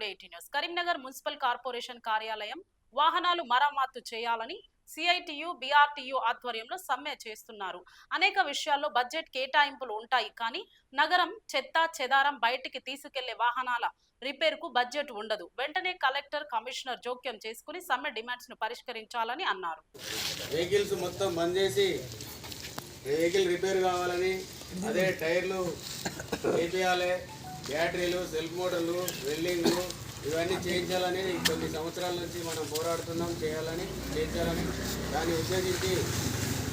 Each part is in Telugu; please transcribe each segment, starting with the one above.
Today eighty news. Karimnagar municipal corporation కార్యాలయం వాహనాలు మరమ్మతు చేయాలని సిఐటియు బిఆర్టియు ఆధ్వర్యంలో సమ్మె చేస్తున్నారు. అనేక విషయాల్లో బడ్జెట్ కేటాయింపులు ఉంటాయి కానీ నగరం చెత్త చెదారం బయటికి తీసుకెళ్ళే వాహనాల రిపేర్కు బడ్జెట్ ఉండదు. వెంటనే కలెక్టర్ కమిషనర్ జోక్యం చేసుకుని సమ్మె డిమాండ్స్ను పరిష్కరించాలని అన్నారు. వెహికల్స్ మొత్తం బంద్ చేసి వెహికల్ రిపేర్ కావాలని అదే టైర్లు బ్యాటరీలు సెల్ఫ్ మోటార్లు వెల్డింగ్లు ఇవన్నీ చేయించాలని కొన్ని సంవత్సరాల నుంచి మనం పోరాడుతున్నాం చేయాలని చేయించాలని. దాన్ని ఉద్దేశించి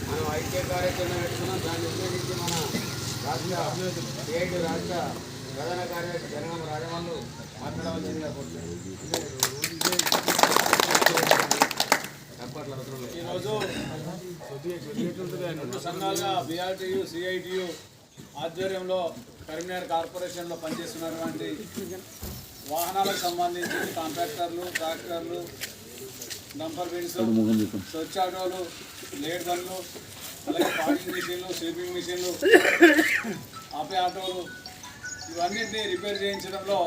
మనం ఐక్య కార్యక్రమం పెట్టుకున్నాం. దాన్ని ఉద్దేశించి మన రాష్ట్ర సిఐటి రాష్ట్ర ప్రధాన కార్యదర్శి జనగామ రాజమల్లు మాట్లాడవలసిందిగా ఈరోజు సంఘాలుగా బీఆర్టీయు సిఐటియు ఆధ్వర్యంలో కరీంనగర్ కార్పొరేషన్లో పనిచేస్తున్నటువంటి వాహనాలకు సంబంధించి కాంట్రాక్టర్లు ట్రాక్టర్లు డంపర్ బిన్స్ స్వచ్ఛ ఆటోలు లేట్ గన్లు అలాగే పాయింగ్ మిషన్లు స్వీపింగ్ మిషన్లు ఆపే ఆటోలు ఇవన్నింటినీ రిపేర్ చేయించడంలో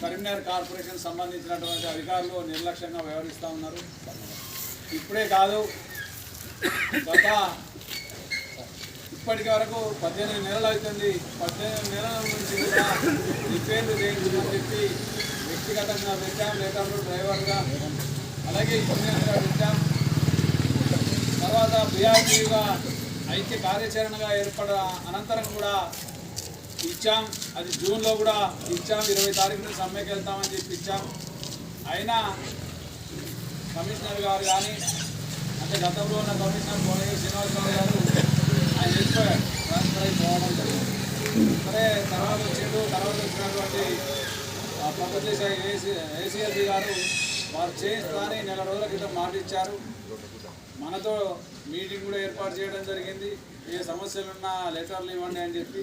కరీంనగర్ కార్పొరేషన్ సంబంధించినటువంటి అధికారులు నిర్లక్ష్యంగా వ్యవహరిస్తూ ఉన్నారు. ఇప్పుడే కాదు గత ఇప్పటి వరకు పద్దెనిమిది నెలలు అవుతుంది. పద్దెనిమిది నెలల నుంచి కూడా రిపేర్లు చేయించమని చెప్పి వ్యక్తిగతంగా పెట్టాం. లేటర్లు డ్రైవర్గా. అలాగే ఇంజనీర్గా పెట్టాం. తర్వాత బీఆర్టీగా ఐక్య కార్యాచరణగా ఏర్పడ అనంతరం కూడా ఇచ్చాం. అది జూన్లో కూడా ఇచ్చాం. ఇరవై తారీఖున సమ్మెకి వెళ్తామని చెప్పి ఇచ్చాం. అయినా కమిషనర్ గారు కానీ అంటే గతంలో ఉన్న కమిషనర్ కోనగిరి శ్రీనివాసరావు గారు అంటే తర్వాత వచ్చిండు తర్వాత వచ్చినటువంటి ఆ ఏసీ ఏసీఎల్సీ గారు వారు చేయిస్తారని నెల రోజుల క్రితం మాట ఇచ్చారు మనతో మీటింగ్ కూడా ఏర్పాటు చేయడం జరిగింది. ఏ సమస్యలున్నా లెటర్లు ఇవ్వండి అని చెప్పి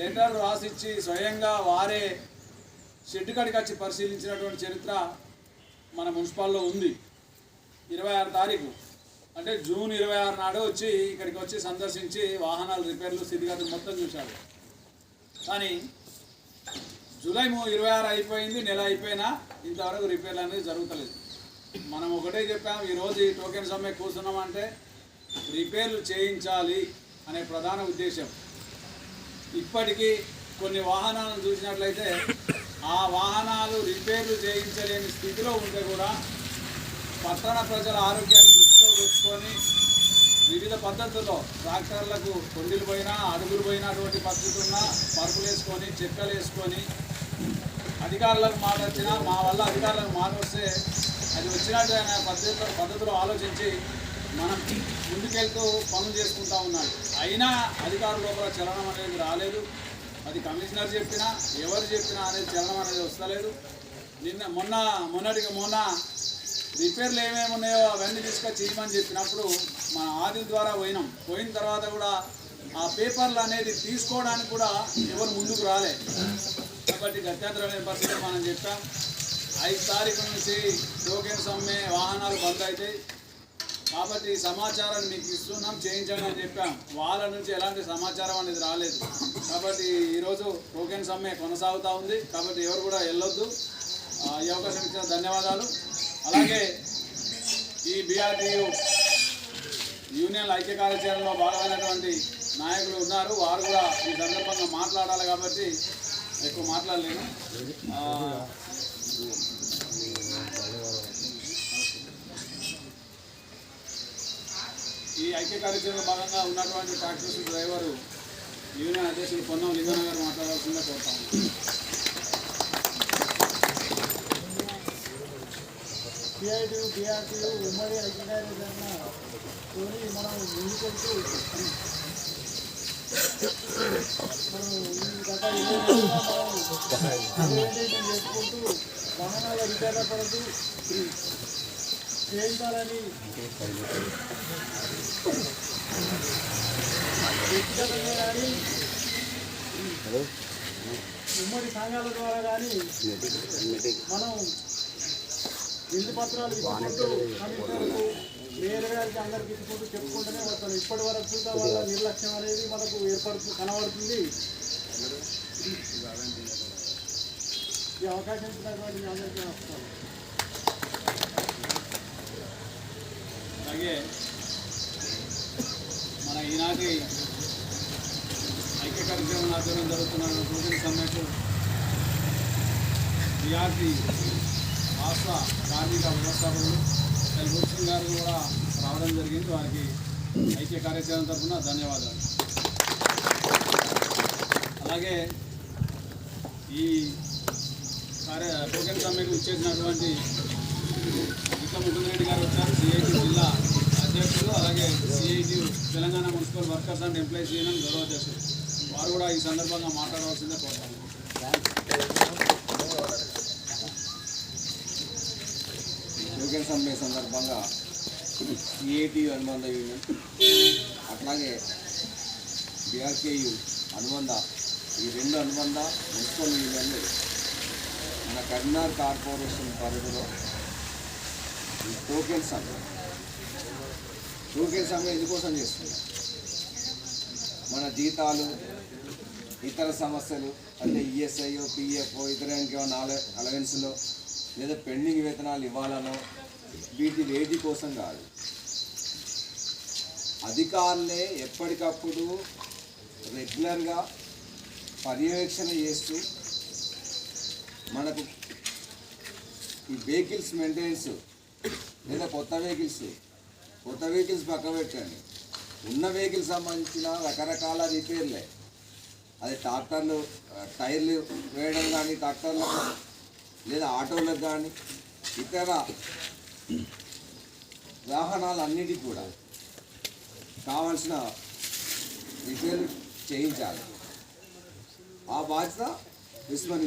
లెటర్ రాసిచ్చి స్వయంగా వారే షెడ్ కాడికి వచ్చి పరిశీలించినటువంటి చరిత్ర మన మున్సిపాల్లో ఉంది. ఇరవై ఆరు తారీఖు అంటే జూన్ ఇరవై ఆరు నాడు వచ్చి ఇక్కడికి వచ్చి సందర్శించి వాహనాల రిపేర్లు స్థితిగతులు మొత్తం చూశారు. కానీ జూలై ఇరవై ఆరు అయిపోయింది నెల అయిపోయినా ఇంతవరకు రిపేర్లు అనేది జరుగుతలేదు. మనం ఒకటే చెప్పాం ఈరోజు ఈ టోకెన్ సమ్మె కూర్చున్నామంటే రిపేర్లు చేయించాలి అనే ప్రధాన ఉద్దేశం. ఇప్పటికీ కొన్ని వాహనాలను చూసినట్లయితే ఆ వాహనాలు రిపేర్లు చేయించలేని స్థితిలో ఉంటే కూడా పట్టణ ప్రజల ఆరోగ్యాన్ని దృష్టిలో పెట్టుకొని వివిధ పద్ధతుల్లో ట్రాక్టర్లకు కొండిలు పోయినా అడుగులు పోయినటువంటి పరిస్థితి ఉన్న పరుపులు వేసుకొని చెక్కలు వేసుకొని అధికారులకు మాట వచ్చినా మా వల్ల అధికారులకు మాట వస్తే అది వచ్చినట్టు అనే పద్ధతిలో పద్ధతిలో ఆలోచించి మనం ముందుకెళ్తూ పనులు చేసుకుంటా ఉన్నాడు అయినా అధికారుల లోపల చలనం అనేది రాలేదు. అది కమిషనర్ చెప్పినా ఎవరు చెప్పినా అనేది చలనం అనేది వస్తలేదు. నిన్న మొన్న మొన్నటికి మొన్న రిపేర్లు ఏమేమి ఉన్నాయో అవన్నీ తీసుకొచ్చి ఇవ్వమని చెప్పినప్పుడు మన ఆదిల ద్వారా పోయినాం. పోయిన తర్వాత కూడా ఆ పేపర్లు అనేది తీసుకోవడానికి కూడా ఎవరు ముందుకు రాలే. కాబట్టి గత్యంతరమైన పరిస్థితి మనం చెప్పాం. ఐదు తారీఖు నుంచి టోకెన్స్ అమ్మే వాహనాలు బంద్ అవుతాయి కాబట్టి ఈ సమాచారాన్ని మీకు ఇస్తున్నాం చేయించండి అని చెప్పాం. వాళ్ళ నుంచి ఎలాంటి సమాచారం అనేది రాలేదు. కాబట్టి ఈరోజు టోకెన్స్ అమ్మే కొనసాగుతూ ఉంది. కాబట్టి ఎవరు కూడా వెళ్ళొద్దు. ఈ అవకాశం ఇచ్చిన ధన్యవాదాలు. అలాగే ఈ బీఆర్టీయు యూనియన్ ఐక్య కార్యాచరణలో భాగమైనటువంటి నాయకులు ఉన్నారు. వారు కూడా ఈ సందర్భంగా మాట్లాడాలి కాబట్టి ఎక్కువ మాట్లాడలేను. ఈ ఐక్య కార్యక్రమంలో భాగంగా ఉన్నటువంటి ట్రాక్టర్స్ డ్రైవరు యూనియన్ అధ్యక్షులు పొన్నం లింగన్న మాట్లాడాల్సిందే కోరుతాము సిఐటి బిఆర్టీయు ఉమ్మడి ఐక్యకార్యకరణ తోని మనం ముందుకెళ్తూ మనం గత చేసుకుంటూ వాహనాల రిపేర్ల కొరకు చేయించాలని వ్యక్తిగతంగా కానీ ఉమ్మడి సంఘాల ద్వారా కానీ మనం ఇంటి పత్రాలు ఇచ్చుకుంటూ కమిషనర్కు మేయర్ గారికి అందరికి ఇచ్చుకుంటూ చెప్పుకుంటూనే వస్తాం ఇప్పటి వరకు కూడా వాళ్ళ నిర్లక్ష్యం అనేది మనకు ఏర్పడుతు కనబడుతుంది. ఈ అవకాశం ఇచ్చినటువంటి అందరికీ నమస్కారం. అలాగే మన ఈనాటి ఐక్య కార్యక్రమం ఆధ్వర్యం జరుగుతున్న రోజుల సమ్మెకు బీఆర్టీ రాష్ట్ర కార్మిక వ్యవస్థాపకులు ఎల్ గారు కూడా రావడం జరిగింది. వారికి ఐక్య కార్యక్రమం తరఫున ధన్యవాదాలు. అలాగే ఈ కార్య టోకెన్ సమ్మెకు ఇచ్చేసినటువంటి ఇంకా ముకుందరెడ్డి గారు వచ్చారు. సిఐటి జిల్లా అధ్యక్షులు అలాగే CIT Telangana municipal workers and employees union గౌరవ అధ్యక్షులు. వారు కూడా ఈ సందర్భంగా మాట్లాడవలసిందే కోరుతాను యోగన్ సమ్మె సందర్భంగా సిఐటి అనుబంధ యూనియన్ అట్లాగే బిఆర్కేయు అనుబంధ ఈ రెండు అనుబంధ మున్సిపల్ యూనియన్లు మన కరీంనగర్ కార్పొరేషన్ పరిధిలో టోకెన్ సమ్మె. టోకెన్ సమ్మె ఎందుకోసం చేస్తున్నాం మన జీతాలు ఇతర సమస్యలు అంటే ఈఎస్ఐ పిఎఫ్ ఇతర ఇంకేమైనా అలవెన్స్లో లేదా పెండింగ్ వేతనాలు ఇవ్వాలనో వీటి వేది కోసం కాదు. అధికారులే ఎప్పటికప్పుడు రెగ్యులర్గా పర్యవేక్షణ చేస్తూ మనకు ఈ వెహికల్స్ మెయింటెనెన్స్ లేదా కొత్త వెహికల్స్ కొత్త వెహికల్స్ పక్క పెట్టండి. ఉన్న వెహికల్స్ సంబంధించిన రకరకాల రిపేర్లే. అది ట్రాక్టర్లు టైర్లు వేయడం కానీ ట్రాక్టర్లకు లేదా ఆటోలకు కానీ ఇతర వాహనాలన్నిటికీ కూడా కావాల్సిన రిపేర్లు చేయించాలి. ఆ బాధ్యత విస్మరి